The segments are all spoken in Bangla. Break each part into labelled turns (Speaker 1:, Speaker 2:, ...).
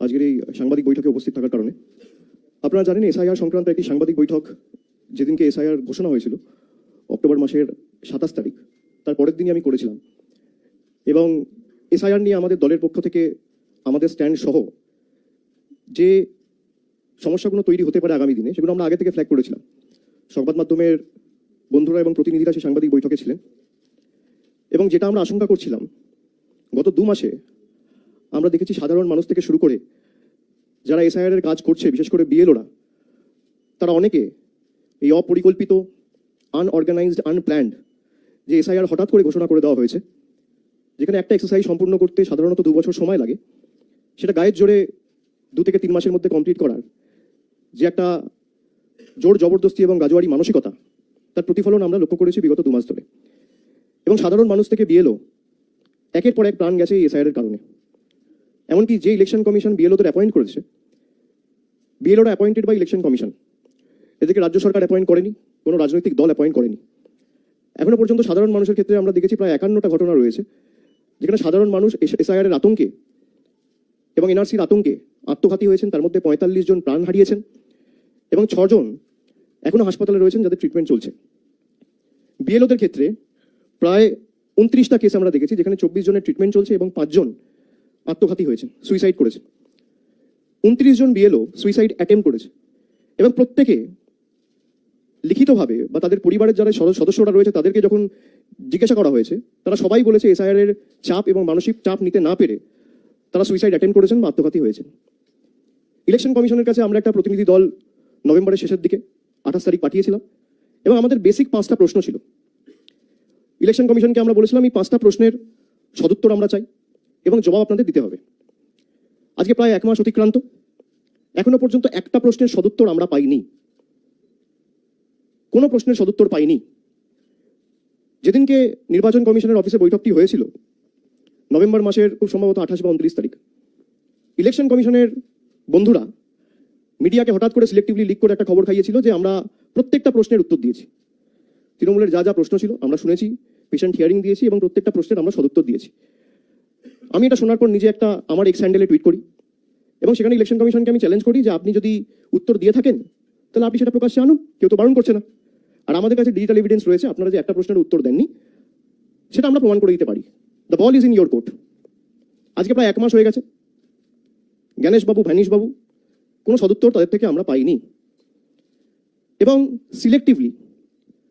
Speaker 1: আজকের এই সাংবাদিক বৈঠকে উপস্থিত থাকার কারণে। আপনারা জানেন এসআইআর সংক্রান্ত একটি সাংবাদিক বৈঠক যেদিনকে এসআইআর ঘোষণা হয়েছিল, অক্টোবর মাসের সাতাশ তারিখ। তার পরের দিনই আমি করেছিলাম। এবং এসআইআর নিয়ে আমাদের দলের পক্ষ থেকে আমাদের স্ট্যান্ড সহ যে সমস্যাগুলো তৈরি হতে পারে আগামী দিনে, সেগুলো আমরা আগে থেকে ফ্ল্যাগ করেছিলাম। সংবাদ মাধ্যমের বন্ধুরা এবং প্রতিনিধিরা সেই সাংবাদিক বৈঠকে ছিলেন। এবং যেটা আমরা আশঙ্কা করছিলাম, গত দু মাসে আমরা দেখেছি সাধারণ মানুষ থেকে শুরু করে যারা এসআইআর এর কাজ করছে, বিশেষ করে বিএলওরা, তারা অনেকে এই অপরিকল্পিত আনঅর্গানাইজড আনপ্ল্যান্ড যে এসআইআর হঠাৎ করে ঘোষণা করে দেওয়া হয়েছে, যেখানে একটা এক্সারসাইজ সম্পূর্ণ করতে সাধারণত দু বছর সময় লাগে, সেটা গায়ের জোরে দু থেকে তিন মাসের মধ্যে কমপ্লিট করার যে একটা জোর জবরদস্তি এবং গাজোয়ারি মানসিকতা, তার প্রতিফলন আমরা লক্ষ্য করেছি বিগত দু মাস ধরে। এবং সাধারণ মানুষ থেকে বিএলও একের পর এক প্রাণ গেছে এই এসআইআর এর কারণে। এমনকি যে ইলেকশন কমিশন বিএলওদের অ্যাপয়েন্ট করেছে বিএলওরা অ্যাপয়েন্টেড বাই ইলেকশন কমিশন এদেরকে রাজ্য সরকার অ্যাপয়েন্ট করেনি, কোনো রাজনৈতিক দল অ্যাপয়েন্ট করেনি। এখনও পর্যন্ত সাধারণ মানুষের ক্ষেত্রে আমরা দেখেছি প্রায় একান্নটা ঘটনা রয়েছে, যেখানে সাধারণ মানুষ এসআইআর এর আতঙ্কে এবং এনআরসির আতঙ্কে আত্মঘাতী হয়েছেন, তার মধ্যে পঁয়তাল্লিশ জন প্রাণ হারিয়েছেন এবং ছজন এখনও হাসপাতালে রয়েছেন যাদের ট্রিটমেন্ট চলছে। বিএলওদের ক্ষেত্রে প্রায় উনত্রিশটা কেস আমরা দেখেছি, যেখানে চব্বিশ জনের ট্রিটমেন্ট চলছে এবং পাঁচজন আত্মঘাতী হয়েছে সুইসাইড করেছে। উনত্রিশ জন বিএলও সুইসাইড অ্যাটেম্প করেছে। এবং প্রত্যেকে লিখিতভাবে বা তাদের পরিবারের যারা সদ- সদস্যরা রয়েছে, তাদেরকে যখন জিজ্ঞাসা করা হয়েছে, তারা সবাই বলেছে এসআইআর এর চাপ এবং মানসিক চাপ নিতে না পেরে তারা সুইসাইড অ্যাটেম্প করেছেন বা আত্মঘাতী হয়েছেন। ইলেকশন কমিশনের কাছে আমরা একটা প্রতিনিধি দল নভেম্বরের শেষের দিকে, আঠাশ তারিখ পাঠিয়েছিলাম। এবং আমাদের বেসিক পাঁচটা প্রশ্ন ছিল। ইলেকশন কমিশনকে আমরা বলেছিলাম, এই পাঁচটা প্রশ্নের সদুত্তর আমরা চাই। এবং জবাব আপনাদের দিতে হবে। আজকে প্রায় এক মাস অতিক্রান্ত। এখনও পর্যন্ত একটা প্রশ্নের সদুত্তর আমরা পাইনি। কোনো প্রশ্নের সদুত্তর পাইনি। যেদিনকে নির্বাচন কমিশনের অফিসে বৈঠকটি হয়েছিল, নভেম্বর মাসের খুব সম্ভবত আঠাশ বা উনত্রিশ তারিখ, ইলেকশন কমিশনের বন্ধুরা মিডিয়াকে হঠাৎ করে সিলেক্টিভলি লিক করে একটা খবর খাইয়েছিল যে আমরা প্রত্যেকটা প্রশ্নের উত্তর দিয়েছি। তৃণমূলের যা যা প্রশ্ন ছিল আমরা শুনেছি পেশেন্ট হিয়ারিং দিয়েছি এবং প্রত্যেকটা প্রশ্নের আমরা সদুত্তর দিয়েছি। আমি এটা শোনার পর নিজে একটা আমার এক্স হ্যান্ডেলে টুইট করি। এবং সেখানে ইলেকশন কমিশনকে আমি চ্যালেঞ্জ করি যে আপনি যদি উত্তর দিয়ে থাকেন, তাহলে আপনি সেটা প্রকাশ্যে আনুন, কেউ তো বারণ করছে না। আর আমাদের কাছে ডিজিটাল এভিডেন্স রয়েছে, আপনারা যে একটা প্রশ্নের উত্তর দেননি, সেটা আমরা প্রমাণ করে দিতে পারি। The ball is in your court আজকে প্রায় এক মাস হয়ে গেছে। জ্ঞানেশ বাবু ভ্যানিশ বাবু কোনো সদুত্তর তাদের থেকে আমরা পাইনি। এবং সিলেক্টিভলি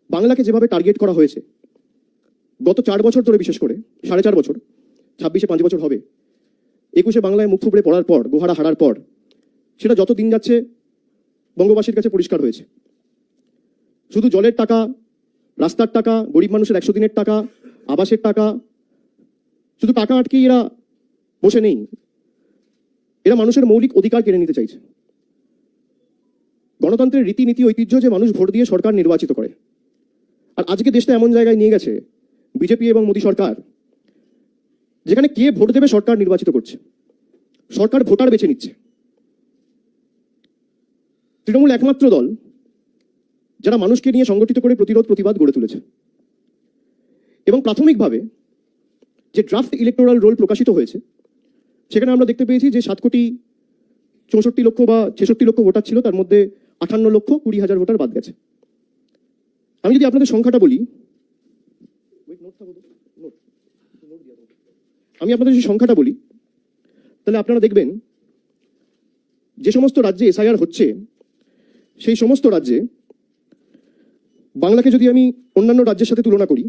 Speaker 1: বাংলাকে যেভাবে টার্গেট করা হয়েছে, গত চার বছর ধরে বিশেষ করে, সাড়ে চার বছর ছাব্বিশে পাঁচ বছর হবে। একুশে বাংলায় মুখ থুবড়ে পড়ার পর, গোহারা হারার পর, সেটা যত দিন যাচ্ছে, বঙ্গবাসীর কাছে পরিষ্কার হয়েছে। শুধু জলের টাকা, রাস্তার টাকা, গরিব মানুষের একশো দিনের টাকা, আবাসের টাকা, শুধু টাকা আটকে এরা বসে নেই। এরা মানুষের মৌলিক অধিকার কেড়ে নিতে চাইছে। গণতন্ত্রের রীতিনীতি, ঐতিহ্য যে মানুষ ভোট দিয়ে সরকার নির্বাচিত করে। আর আজকে দেশটা এমন জায়গায় নিয়ে গেছে, বিজেপি এবং মোদী সরকার যেখানে কে ভোট দেবে সরকার নির্বাচিত করছে। সরকার ভোটার বেছে নিচ্ছে। তৃণমূল একমাত্র দল যারা মানুষকে নিয়ে সংগঠিত করে প্রতিরোধ প্রতিবাদ গড়ে তুলেছে। এবং প্রাথমিকভাবে যে ড্রাফট ইলেকটোরাল রোল প্রকাশিত হয়েছে, সেখানে আমরা দেখতে পেয়েছি যে সাত কোটি চৌষট্টি লক্ষ বা ছেষট্টি লক্ষ ভোটার ছিল, তার মধ্যে আঠান্ন লক্ষ কুড়ি হাজার ভোটার বাদ গেছে। আমি যদি আপনাদের সংখ্যাটা বলি আমি আপনাদের যদি সংখ্যাটা বলি, তাহলে আপনারা দেখবেন, যে সমস্ত রাজ্যে এসআইআর হচ্ছে, সেই সমস্ত রাজ্যে বাংলাকে যদি আমি অন্যান্য রাজ্যের সাথে তুলনা করি,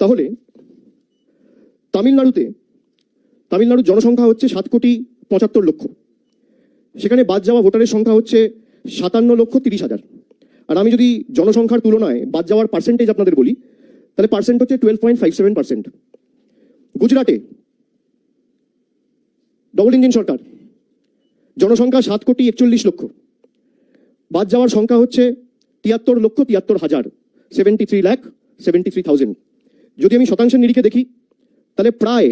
Speaker 1: তাহলে তামিলনাড়ুতে তামিলনাড়ুর জনসংখ্যা হচ্ছে সাত কোটি পঁচাত্তর লক্ষ। সেখানে বাদ যাওয়া ভোটারের সংখ্যা হচ্ছে সাতান্ন লক্ষ তিরিশ হাজার। আর আমি যদি জনসংখ্যার তুলনায় বাদ যাওয়ার পার্সেন্টেজ আপনাদের বলি, তাহলে পার্সেন্ট হচ্ছে twelve point five seven percent গুজরাটে। ডবল ইঞ্জিন সরকার। জনসংখ্যা সাত কোটি একচল্লিশ লক্ষ। বাদ যাওয়ার সংখ্যা হচ্ছে তিয়াত্তর লক্ষ তিয়াত্তর হাজার seventy three lakh seventy three thousand যদি আমি শতাংশের নিরিখে দেখি, তাহলে প্রায়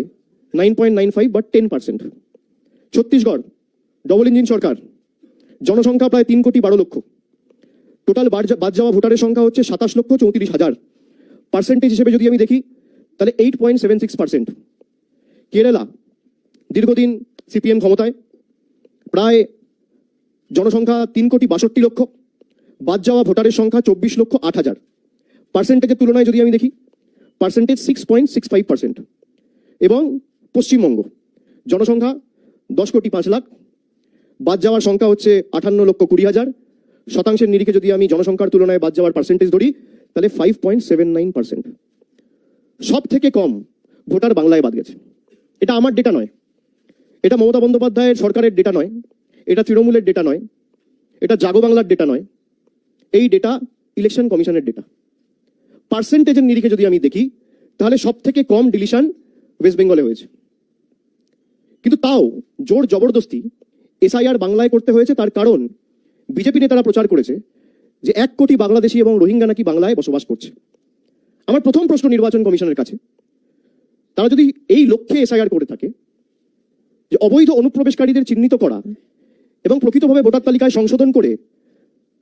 Speaker 1: নাইন পয়েন্ট নাইন ফাইভ বা ten percent Chhattisgarh double engine সরকার। জনসংখ্যা প্রায় তিন কোটি বারো লক্ষ। টোটাল বাদ যাওয়া ভোটারের সংখ্যা হচ্ছে সাতাশ লক্ষ চৌত্রিশ হাজার। পার্সেন্টেজ হিসেবে যদি আমি দেখি তাহলে eight point seven six percent Kerala, দীর্ঘদিন সিপিএম ক্ষমতায়, প্রায় জনসংখ্যা তিন কোটি বাষট্টি লক্ষ, বাদ যাওয়া ভোটারের সংখ্যা চব্বিশ লক্ষ আট হাজার। পার্সেন্টেজের তুলনায় যদি আমি দেখি, percentage six point six five percent এবং পশ্চিমবঙ্গ, জনসংখ্যা দশ কোটি পাঁচ লাখ, বাদ যাওয়ার সংখ্যা হচ্ছে আঠান্ন লক্ষ কুড়ি হাজার। শতাংশের নিরিখে যদি আমি জনসংখ্যার তুলনায় বাদ যাওয়ার পার্সেন্টেজ ধরি, তাহলে five point seven nine percent সব থেকে কম ভোটার বাংলায় বাদ গেছে। এটা আমার ডেটা নয়। এটা মমতা বন্দ্যোপাধ্যায়ের সরকারের ডেটা নয়। এটা তৃণমূলের ডেটা নয়। এটা জাগো বাংলার ডেটা নয়। এই ডেটা ইলেকশন কমিশনের ডেটা পার্সেন্টেজের নিরিখে যদি আমি দেখি, তাহলে সব থেকে কম ডিলিশন ওয়েস্ট বেঙ্গলে হয়েছে। কিন্তু তাও জোর জবরদস্তি এসআইআর বাংলায় করতে হয়েছে তার কারণ বিজেপি নেতারা প্রচার করেছে যে এক কোটি বাংলাদেশি এবং রোহিঙ্গা নাকি বাংলায় বসবাস করছে। আমার প্রথম প্রশ্ন নির্বাচন কমিশনের কাছে, তারা যদি এই লক্ষ্যে এসআইআর করে থাকে, যে অবৈধ অনুপ্রবেশকারীদের চিহ্নিত করা এবং প্রকৃতভাবে ভোটার তালিকায় সংশোধন করে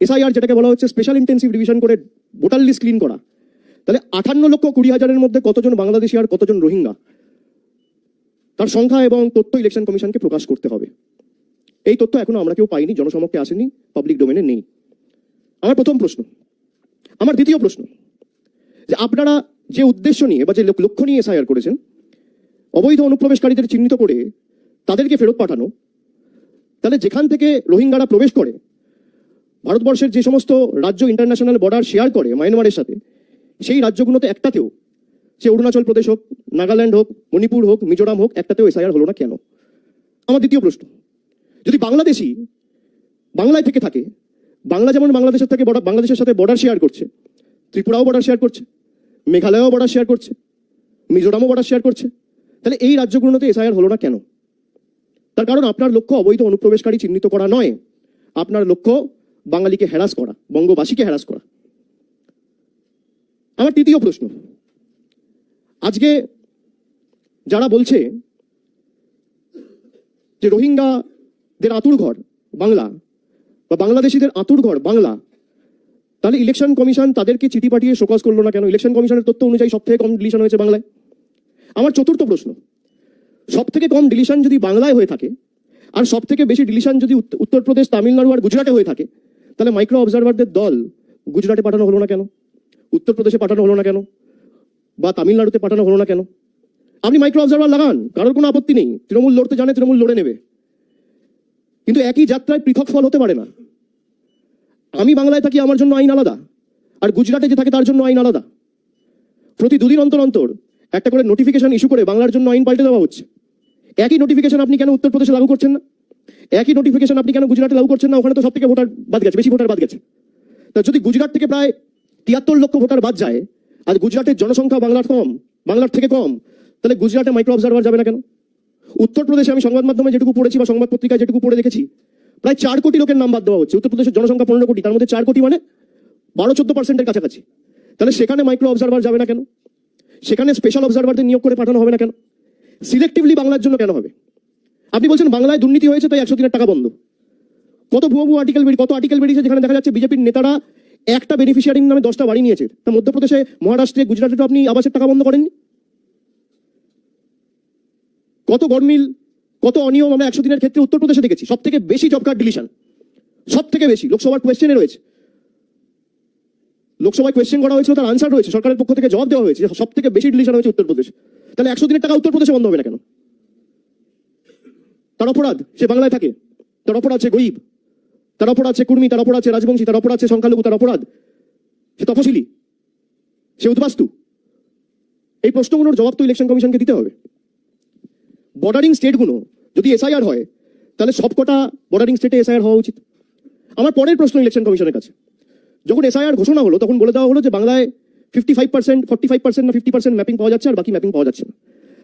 Speaker 1: এসআইআর যেটাকে বলা হচ্ছে স্পেশাল ইন্টেন্সিভ ডিভিশন করে ভোটার লিস্ট ক্লিন করা, তাহলে আটান্ন লক্ষ কুড়ি হাজারের মধ্যে কতজন বাংলাদেশি আর কতজন রোহিঙ্গা? তার সংখ্যা এবং তথ্য ইলেকশন কমিশনকে প্রকাশ করতে হবে। এই তথ্য এখনও আমরা কেউ পাইনি, জনসমক্ষে আসেনি পাবলিক ডোমেনে নেই। আমার প্রথম প্রশ্ন। আমার দ্বিতীয় প্রশ্ন। যে আপনারা যে উদ্দেশ্য নিয়ে বা যে লক- লক্ষ্য নিয়ে এসআইআর করেছেন, অবৈধ অনুপ্রবেশকারীদের চিহ্নিত করে তাদেরকে ফেরত পাঠানো, তাহলে যেখান থেকে রোহিঙ্গারা প্রবেশ করে, ভারতবর্ষের যে সমস্ত রাজ্য ইন্টারন্যাশনাল বর্ডার শেয়ার করে মায়ানমারের সাথে, সেই রাজ্যগুলোতে একটাতেও, সে অরুণাচল প্রদেশ হোক, নাগাল্যান্ড হোক, মণিপুর হোক, মিজোরাম হোক, একটাতেও এসআইআর হলো না কেন? আমার দ্বিতীয় প্রশ্ন, যদি বাংলাদেশি বাংলায় থেকে থাকে, বাংলা যেমন বাংলাদেশের থেকে বাংলাদেশের সাথে বর্ডার শেয়ার করছে ত্রিপুরাও বর্ডার শেয়ার করছে, মেঘালয়ও বর্ডার শেয়ার করছে, মিজোরামও বর্ডার শেয়ার করছে। তাহলে এই রাজ্যগুলোতে এসআইআর হলো না কেন? তার কারণ আপনার লক্ষ্য অবৈধ অনুপ্রবেশকারী চিহ্নিত করা নয়, আপনার লক্ষ্য বাঙালিকে হ্যারাস করা, বঙ্গবাসীকে হ্যারাস করা। আমার তৃতীয় প্রশ্ন, আজকে যারা বলছে যে রোহিঙ্গাদের আতুর ঘর বাংলা বা বাংলাদেশিদের আতুর ঘর বাংলা তাহলে ইলেকশন কমিশন তাদেরকে চিঠি পাঠিয়ে শোকজ করল না কেন? ইলেকশন কমিশনের তথ্য অনুযায়ী সব থেকে কম ডিলিশন হয়েছে বাংলায়। আমার চতুর্থ প্রশ্ন সব থেকে কম ডিলিশন যদি বাংলায় হয়ে থাকে, আর সব থেকে বেশি ডিলিশন যদি উত্তরপ্রদেশ, তামিলনাড়ু আর গুজরাটে হয়ে থাকে, তাহলে মাইক্রো অবজারভারদের দল গুজরাটে পাঠানো হলো না কেন? উত্তরপ্রদেশে পাঠানো হলো না কেন? বা তামিলনাড়ুতে পাঠানো হলো না কেন? আপনি মাইক্রো অবজারভার লাগান, কারোর কোনো আপত্তি নেই। তৃণমূল লড়তে জানে, তৃণমূল লড়ে নেবে। কিন্তু একই যাত্রায় পৃথক ফল হতে পারে না। আমি বাংলায় থাকি, আমার জন্য আইন আলাদা। আর গুজরাটে যে থাকে, তার জন্য আইন আলাদা। প্রতি দুদিন অন্তর অন্তর একটা করে নোটিফিকেশন ইস্যু করে বাংলার জন্য আইন পাল্টে দেওয়া হচ্ছে। একই নোটিফিকেশন আপনি কেন উত্তরপ্রদেশে লাগু করছেন না? একই নোটিফিকেশন আপনি কেন গুজরাটে লাগু করছেন না? ওখানে তো সব থেকে ভোটার বাদ গেছে, বেশি ভোটার বাদ গেছে। তা যদি গুজরাট থেকে প্রায় তিয়াত্তর লক্ষ ভোটার বাদ যায়, আর গুজরাটের জনসংখ্যা বাংলার কম, বাংলার থেকে কম, তাহলে গুজরাটে মাইক্রো অবজারভার যাবে না কেন? উত্তরপ্রদেশে আমি সংবাদ মাধ্যমে যেটুকু পড়েছি বা সংবাদ পত্রিকায় যেটুকু পড়ে দেখেছি প্রায় চার কোটি লোকের নাম বাদ দেওয়া হচ্ছে। উত্তরপ্রদেশের জনসংখ্যা পনেরো কোটি, তার মধ্যে চার কোটি মানে বারো চোদ্দ পার্সেন্টের কাছাকাছি। তাহলে সেখানে মাইক্রো অবজারভার যাবে না কেন? সেখানে স্পেশাল অবজারভারদের নিয়োগ করে পাঠানো হবে না কেন? সিলেক্টিভলি বাংলার জন্য কেন হবে? আপনি বলছেন বাংলায় দুর্নীতি হয়েছে, তাই একশো দিনের টাকা বন্ধ। কত ভুয়ো ভুয়ো আর্টিকেল কত আর্টিকেল বেরিয়েছে, যেখানে দেখা যাচ্ছে বিজেপির নেতারা একটা বেনিফিশিয়ারির নামে দশটা বাড়ি নিয়েছে। তা মধ্যপ্রদেশে, মহারাষ্ট্রে, গুজরাটে আপনি আবাসের টাকা বন্ধ করেননি? কত গরমিল কত অনিয়ম আমরা একশো দিনের ক্ষেত্রে উত্তরপ্রদেশে দেখেছি? সব থেকে বেশি জব কার্ড ডিলিশন সব থেকে বেশি। লোকসভার কোয়েশ্চেনে রয়েছে। লোকসভায় কোয়েশ্চেন করা হয়েছিল, তার আনসার রয়েছে। সরকারের পক্ষ থেকে জবাব দেওয়া হয়েছে সব থেকে বেশি ডিলিশন হয়েছে উত্তরপ্রদেশ তাহলে একশো দিনের টাকা উত্তরপ্রদেশে বন্ধ হবে না কেন? তার অপরাধ, সে বাংলায় থাকে। তার অপরাধ, সে গরিব। তার অপরাধ, সে কুর্মী। তার অপরাধ, সে রাজবংশী। তার অপরাধ, সে সংখ্যালঘু। তার অপরাধ, সে তপশিলি সে উদ্বাস্তু। এই প্রশ্নগুলোর জবাব তো ইলেকশন কমিশনকে দিতে হবে। বর্ডারিং স্টেটগুলো যদি এসআইআর হয়, তাহলে সবকটা বর্ডারিং স্টেটে এসআইআর হওয়া উচিত। আমার পরের প্রশ্ন ইলেকশন কমিশনের কাছে। যখন এসআইআর ঘোষণা হলো, তখন বলে দেওয়া হলো যে বাংলায় fifty five percent forty five percent না ফিফটি পার্সেন্ট ম্যাপিং পাওয়া যাচ্ছে আর বাকি ম্যাপিং পাওয়া যাচ্ছে না।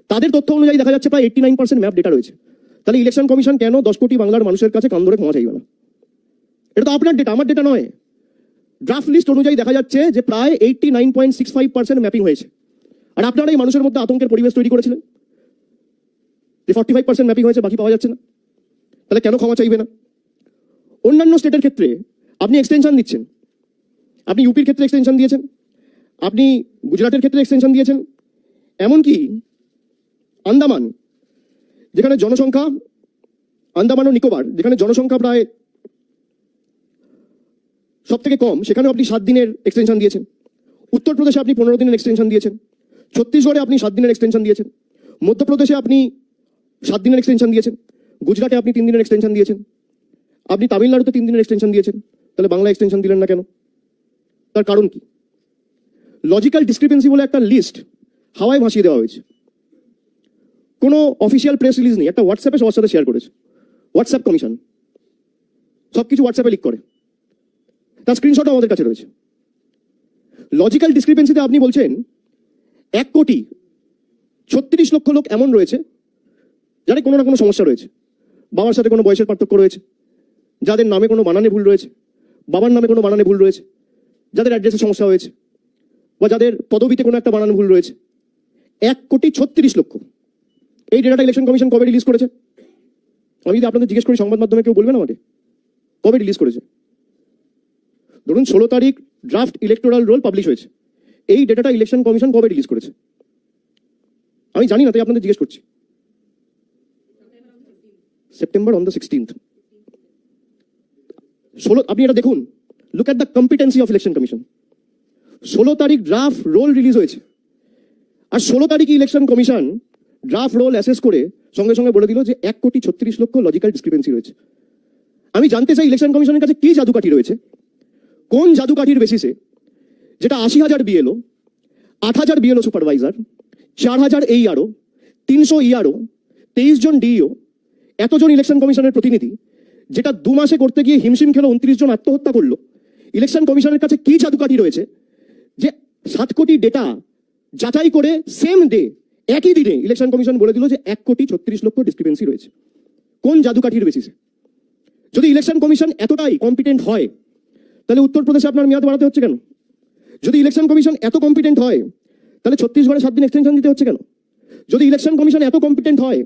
Speaker 1: তাদের তথ্য অনুযায়ী দেখা যাচ্ছে প্রায় eighty nine percent map data রয়েছে। তাহলে ইলেকশন কমিশন কেন দশ কোটি বাংলার মানুষের কাছে কান ধরে ক্ষমা চাইবে না? এটা তো আপনার ডেটা আমার ডেটা নয়। ড্রাফট লিস্ট অনুযায়ী দেখা যাচ্ছে যে প্রায় eighty nine point six five percent mapping হয়েছে। আর আপনারা এই মানুষের মধ্যে আতঙ্কের পরিবেশ তৈরি করেছিলেন। যে ফর্টি ফাইভ পার্সেন্ট ম্যাপিং হয়েছে, বাকি পাওয়া যাচ্ছে না। তাহলে কেন ক্ষমা চাইবে না? অন্যান্য স্টেটের ক্ষেত্রে আপনি এক্সটেনশন দিচ্ছেন। আপনি ইউপির ক্ষেত্রে এক্সটেনশন দিয়েছেন। আপনি গুজরাটের ক্ষেত্রে এক্সটেনশন দিয়েছেন। এমনকি আন্দামান, যেখানে জনসংখ্যা, আন্দামান ও নিকোবর, যেখানে জনসংখ্যা প্রায় সব থেকে কম, সেখানেও আপনি সাত দিনের এক্সটেনশন দিয়েছেন। উত্তরপ্রদেশে আপনি পনেরো দিনের এক্সটেনশন দিয়েছেন। ছত্তিশগড়ে আপনি সাত দিনের এক্সটেনশন দিয়েছেন। মধ্যপ্রদেশে আপনি সাত দিনের এক্সটেনশন দিয়েছেন। গুজরাটে আপনি তিন দিনের এক্সটেনশন দিয়েছেন। আপনি তামিলনাড়ুতে তিন দিনের এক্সটেনশন দিয়েছেন। তাহলে বাংলা এক্সটেনশন দিলেন না কেন? তার কারণ কি? লজিক্যাল ডিসক্রিপেন্সি বলে একটা লিস্ট হাওয়ায় ভাসিয়ে দেওয়া হয়েছে। কোনো অফিসিয়াল প্রেস রিলিজ নেই। একটা হোয়াটসঅ্যাপে সবার সাথে শেয়ার করেছে। হোয়াটসঅ্যাপ কমিশন সব কিছু হোয়াটসঅ্যাপে লিক করে। তার স্ক্রিনশটও আমাদের কাছে রয়েছে। লজিক্যাল ডিসক্রিপেন্সিতে আপনি বলছেন, এক কোটি ছত্রিশ লক্ষ লোক এমন রয়েছে যাদের কোনো না কোনো সমস্যা রয়েছে, বাবার সাথে কোনো বয়সের পার্থক্য রয়েছে, যাদের নামে কোনো বানানে ভুল রয়েছে, বাবার নামে কোনো বানানে ভুল রয়েছে, যাদের অ্যাড্রেসে সমস্যা হয়েছে, বা যাদের পদবিতে কোনো একটা বানান ভুল রয়েছে, এক কোটি ছত্রিশ লক্ষ। এই ডেটাটা ইলেকশন কমিশন কবে রিলিজ করেছে? আমি যদি আপনাদের জিজ্ঞেস করি, সংবাদ মাধ্যমে কেউ বলবেন আমাকে? কবে রিলিজ করেছে? ধরুন, ষোলো তারিখ ড্রাফট ইলেকটোরাল রোল পাবলিশ হয়েছে। এই ডেটাটা ইলেকশন কমিশন কবে রিলিজ করেছে? আমি জানি না, তাই আপনাদের জিজ্ঞেস করছি। সেপ্টেম্বর অন দ্য সিক্সটিন্থ ষোলো আপনি এটা দেখুন। Look at the competency of election commission ষোলো তারিখ ড্রাফট রোল রিলিজ হয়েছে। আর ষোলো তারিখে election commission draft roll assess করে সঙ্গে সঙ্গে বলে দিল যে এক কোটি ছত্রিশ লক্ষ লজিক্যাল ডিসক্রিপেন্সি রয়েছে। আমি জানতে চাই ইলেকশন কমিশনের কাছে কি জাদুকাঠি রয়েছে? কোন জাদুকাঠির বেসিসে যেটা আশি হাজার বিএলও আট হাজার বিএলও সুপারভাইজার চার হাজার এই আরও তিনশো ইআরও তেইশ জন ডিইও এতজন ইলেকশন কমিশনের প্রতিনিধি, যেটা দু মাসে করতে গিয়ে হিমশিম খেলো উনত্রিশ জন আত্মহত্যা করল, ইলেকশন কমিশনের কাছে কি জাদুকাঠি রয়েছে? যে সাত কোটি ডেটা যাচাই করে সেম ডে একই দিনে ইলেকশন কমিশন বলে দিল যে এক কোটি ছত্রিশ লক্ষ ডিসক্রিপেন্সি রয়েছে। কোন জাদুকাঠির বেসিসে যদি ইলেকশন কমিশন এতটাই কম্পিটেন্ট হয়, তাহলে উত্তরপ্রদেশে আপনার মেয়াদ বাড়াতে হচ্ছে কেন? যদি ইলেকশন কমিশন এত কম্পিটেন্ট হয়, তাহলে ছত্তিশগড়ে সাত দিন এক্সটেনশন দিতে হচ্ছে কেন? যদি ইলেকশন কমিশন এত কম্পিটেন্ট হয়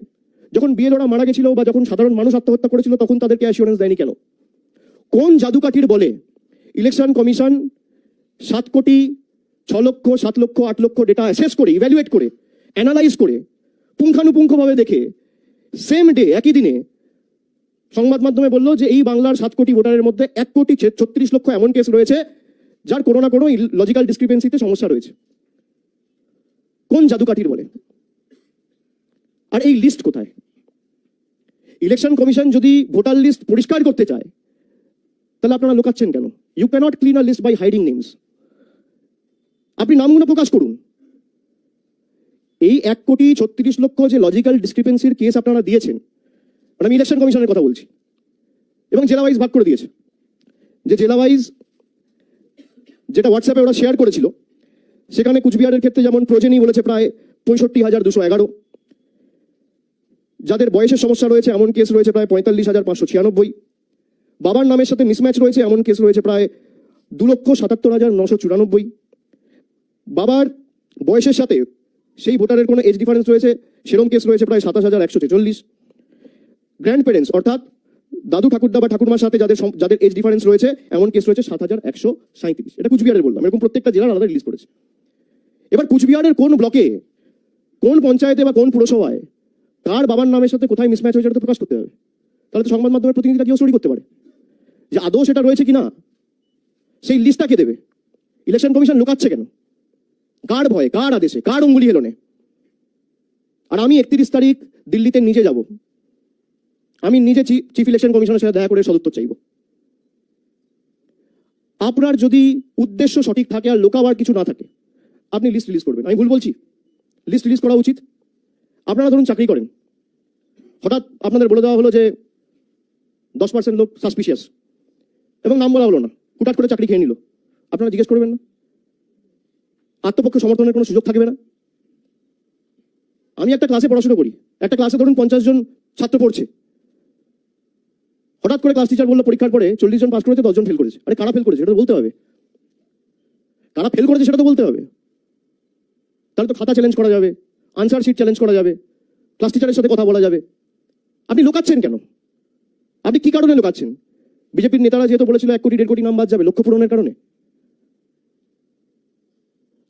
Speaker 1: যখন বিএলওরা মারা গেছিল বা যখন সাধারণ মানুষ আত্মহত্যা করেছিল, তখন তাদেরকে অ্যাসিওরেন্স দেয়নি কেন? কোন জাদুকাঠির বলে ইলেকশন কমিশন সাত কোটি, ছ লক্ষ, সাত লক্ষ, আট লক্ষ ডেটা অ্যাসেস করে ইভ্যালুয়েট করে অ্যানালাইজ করে, পুঙ্খানুপুঙ্খভাবে দেখে সেম ডে একই দিনে সংবাদ মাধ্যমে বলল যে এই বাংলার সাত কোটি ভোটারের মধ্যে এক কোটি ছত্রিশ লক্ষ এমন কেস রয়েছে, যার কোনো না কোনো লজিক্যাল ডিসক্রিপেন্সিতে সমস্যা রয়েছে। কোন জাদুকাঠির বলে? আর এই লিস্ট কোথায়? ইলেকশন কমিশন যদি ভোটার লিস্ট পরিষ্কার করতে চায়, তাহলে আপনারা লুকাচ্ছেন কেন? You cannot clean a list by hiding names আপনি নামগুলো প্রকাশ করুন। এই এক কোটি ছত্রিশ লক্ষ যে লজিক্যাল ডিসক্রিপেন্সির কেস আপনারা দিয়েছেন মানে আমি ইলেকশন কমিশনের কথা বলছি, এবং জেলা ওয়াইজ ভাগ করে দিয়েছে। যে জেলা ওয়াইজ যেটা হোয়াটসঅ্যাপে ওরা শেয়ার করেছিল, সেখানে কুচবিহারের ক্ষেত্রে যেমন প্রজেনি বলেছে প্রায় পঁয়ষট্টি হাজার দুশো এগারো যাদের বয়সের সমস্যা রয়েছে, এমন কেস রয়েছে প্রায় পঁয়তাল্লিশ হাজার পাঁচশো ছিয়ানব্বই। বাবার নামের সাথে মিসম্যাচ রয়েছে, এমন কেস রয়েছে প্রায় দু লক্ষ সাতাত্তর হাজার নশো চুরানব্বই। বাবার বয়সের সাথে সেই ভোটারের কোনো এজ ডিফারেন্স রয়েছে, সেরম কেস রয়েছে প্রায় সাতাশ হাজার একশো ছেচল্লিশ। গ্র্যান্ড প্যারেন্টস অর্থাৎ দাদু ঠাকুরদা বা ঠাকুরমার সাথে যাদের যাদের এজ ডিফারেন্স রয়েছে, এমন কেস রয়েছে সাত হাজার একশো সাঁত্রিশ এটা কুচবিহারের বললাম, এরকম প্রত্যেকটা জেলার আলাদা রিলিজ করেছে। এবার কুচবিহারের কোন ব্লকে কোন পঞ্চায়েতে বা কোন পুরসভায় কার বাবার নামের সাথে কোথায় মিসম্যাচ হয়েছে এটা তো প্রকাশ করতে হবে। তাহলে তো সংবাদ মাধ্যমের প্রতিনিধিরা কেউ স্টোরি করতে পারে? যে আদৌ সেটা রয়েছে কিনা, সেই লিস্টটা কে দেবে? ইলেকশন কমিশন লুকাচ্ছে কেন? কার ভয়ে, কার আদেশে, কার অঙ্গুলি হেলনে? আর আমি একত্রিশ তারিখ দিল্লিতে নিজে যাব। আমি নিজে চিফ ইলেকশন কমিশনের সাথে দেখা করে সদুত্তর চাইব। আপনার যদি উদ্দেশ্য সঠিক থাকে আর লোকাবার কিছু না থাকে, আপনি লিস্ট রিলিজ করবেন। আমি ভুল বলছি? লিস্ট রিলিজ করা উচিত? আপনারা ধরুন চাকরি করেন। হঠাৎ আপনাদের বলে দেওয়া হলো যে দশ পার্সেন্ট লোক সাসপিশিয়াস এবং নাম বলা হলো না। হুটাট করে চাকরি খেয়ে নিল। আপনারা জিজ্ঞেস করবেন না। আত্মপক্ষ সমর্থনের কোনো সুযোগ থাকবে না। আমি একটা ক্লাসে পড়াশোনা করি। একটা ক্লাসে ধরুন পঞ্চাশ জন ছাত্র পড়ছে। হঠাৎ করে ক্লাস টিচার বলল, পরীক্ষার পরে চল্লিশ জন পাস করেছে দশজন ফেল করেছে। আরে, কারা ফেল করেছে? সেটা বলতে হবে। কারা ফেল করেছে সেটা তো বলতে হবে। তাহলে তো খাতা চ্যালেঞ্জ করা যাবে। আনসার শিট চ্যালেঞ্জ করা যাবে। ক্লাস টিচারের সাথে কথা বলা যাবে। আপনি লুকাচ্ছেন কেন? আপনি কি কারণে লুকাচ্ছেন? বিজেপির নেতারা যেহেতু বলেছিল এক কোটি, দেড় কোটি নাম বাদ যাবে, লক্ষ্য পূরণের কারণে।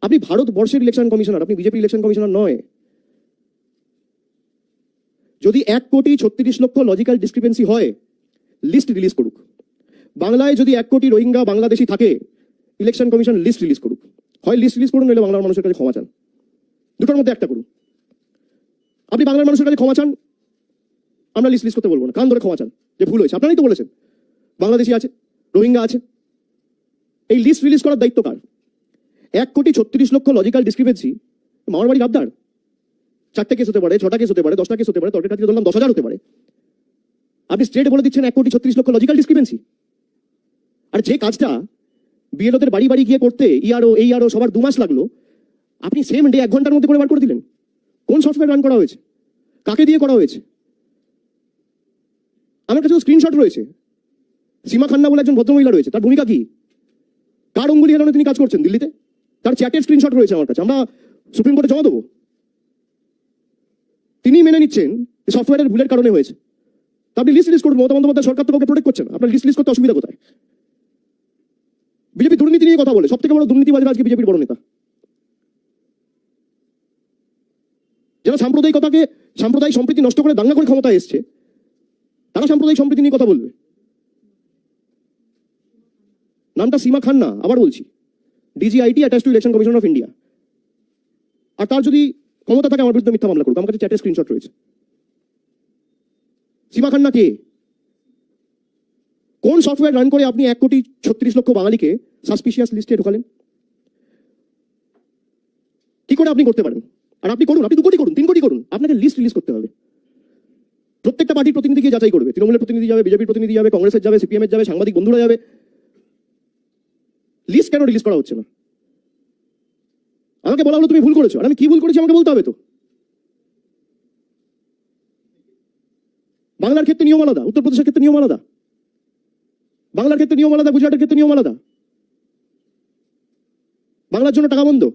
Speaker 1: আপনি ভারতবর্ষের ইলেকশন কমিশনার আপনি বিজেপি ইলেকশন কমিশনার নয়। যদি এক কোটি ছত্রিশ লক্ষ লজিক্যাল ডিসক্রিপেন্সি হয় লিস্ট রিলিজ করুক। বাংলায় যদি এক কোটি রোহিঙ্গা বাংলাদেশি থাকে ইলেকশন কমিশন লিস্ট রিলিজ করুক। হয় লিস্ট রিলিজ করুন, নইলে বাংলার মানুষের কাছে ক্ষমা চান। দুটোর মধ্যে একটা করুন। আপনি বাংলার মানুষের কাছে ক্ষমা চান? আমরা লিস্ট লিস্ট করতে বলব না। কান ধরে ক্ষমা চান। যে ভুল হয়েছে। আপনারাই তো বলেছেন। বাংলাদেশি আছে, রোহিঙ্গা আছে। এই লিস্ট রিলিজ করার দায়িত্ব কার? এক কোটি ছত্রিশ লক্ষ লজিক্যাল ডিসক্রিপেন্সি মামার বাড়ি গাবদার চারটে কেস হতে পারে, ছটা কেস হতে পারে, দশটা কেস হতে পারে তর্কেটা থেকে ধরলাম দশ হাজার হতে পারে। আপনি স্ট্রেট বলে দিচ্ছেন এক কোটি ছত্রিশ লক্ষ লজিক্যাল ডিসক্রিপেন্সি আর যে কাজটা বিএলওদের বাড়ি বাড়ি গিয়ে করতে ইআরও এই আরও সবার দু মাস লাগল, আপনি সেম ডে এক ঘণ্টার মধ্যে করে বার করে দিলেন। কোন সফটওয়্যার রান করা হয়েছে? কাকে দিয়ে করা হয়েছে? আমার কাছে স্ক্রিনশট রয়েছে। সীমা খান্না বলে একজন ভদ্রমহিলা রয়েছে। তার ভূমিকা কি? কার অঙ্গুলি হেলানো তিনি কাজ করছেন দিল্লিতে? তার চ্যাটের স্ক্রিনশট রয়েছে আমার কাছে। আমরা সুপ্রিম কোর্টে জমা দেবো। তিনি মেনে নিচ্ছেন সফটওয়্যারের ভুলের কারণে হয়েছে। তা আপনি লিস্ট লিস্ট করুন। মমতা বন্দ্যোপাধ্যায় সরকার তো কাউকে প্রোটেক্ট করছেন আপনার লিস্ট লিস্ট করতে অসুবিধা কোথায়? বিজেপি দুর্নীতি নিয়ে কথা বলে। সব থেকে বড় দুর্নীতিবাজ আজকে বিজেপির বড় নেতা। যারা সাম্প্রদায়িকতাকে সাম্প্রদায়িক সম্প্রীতি নষ্ট করে দাঙ্গা করে ক্ষমতায় এসছে, তারা সাম্প্রদায়িক সম্প্রীতি নিয়ে কথা বলবে। নামটা সীমা খান্না, আবার বলছি। DGIT attach to election commission of India আর তার যদি ক্ষমতা থাকে, আমার বিরুদ্ধে মিথ্যা মামলা করুক। আমার কাছে চ্যাটের স্ক্রিনশট রয়েছে। সীমা খান্না কে? কোন সফটওয়্যার রান করে আপনি এক কোটি ছত্রিশ লক্ষ বাঙালিকে সাসপিশিয়াস লিস্টে ঢোকালেন? কি করে আপনি করতে পারেন? আর আপনি করুন, আপনি দু কোটি করুন, তিন কোটি করুন, আপনাকে লিস্ট রিলিজ করতে হবে। প্রত্যেকটা পার্টির প্রতিনিধি গিয়ে যাচাই করবে। তৃণমূলের প্রতিনিধি যাবে বিজেপির প্রতিনিধি যাবে, কংগ্রেসের যাবে সিপিএম এর যাবে, সাংবাদিক বন্ধুরা যাবে। লিস্ট কেন রিলিজ করা হচ্ছে না? আমাকে বলা হলো, তুমি ভুল করেছ। আর আমি কি ভুল করেছি আমাকে বলতে হবে তো? বাংলার ক্ষেত্রে নিয়ম আলাদা, উত্তরপ্রদেশের ক্ষেত্রে নিয়ম আলাদা। বাংলার ক্ষেত্রে নিয়ম আলাদা, গুজরাটের ক্ষেত্রে নিয়ম আলাদা। বাংলার জন্য টাকা বন্ধ।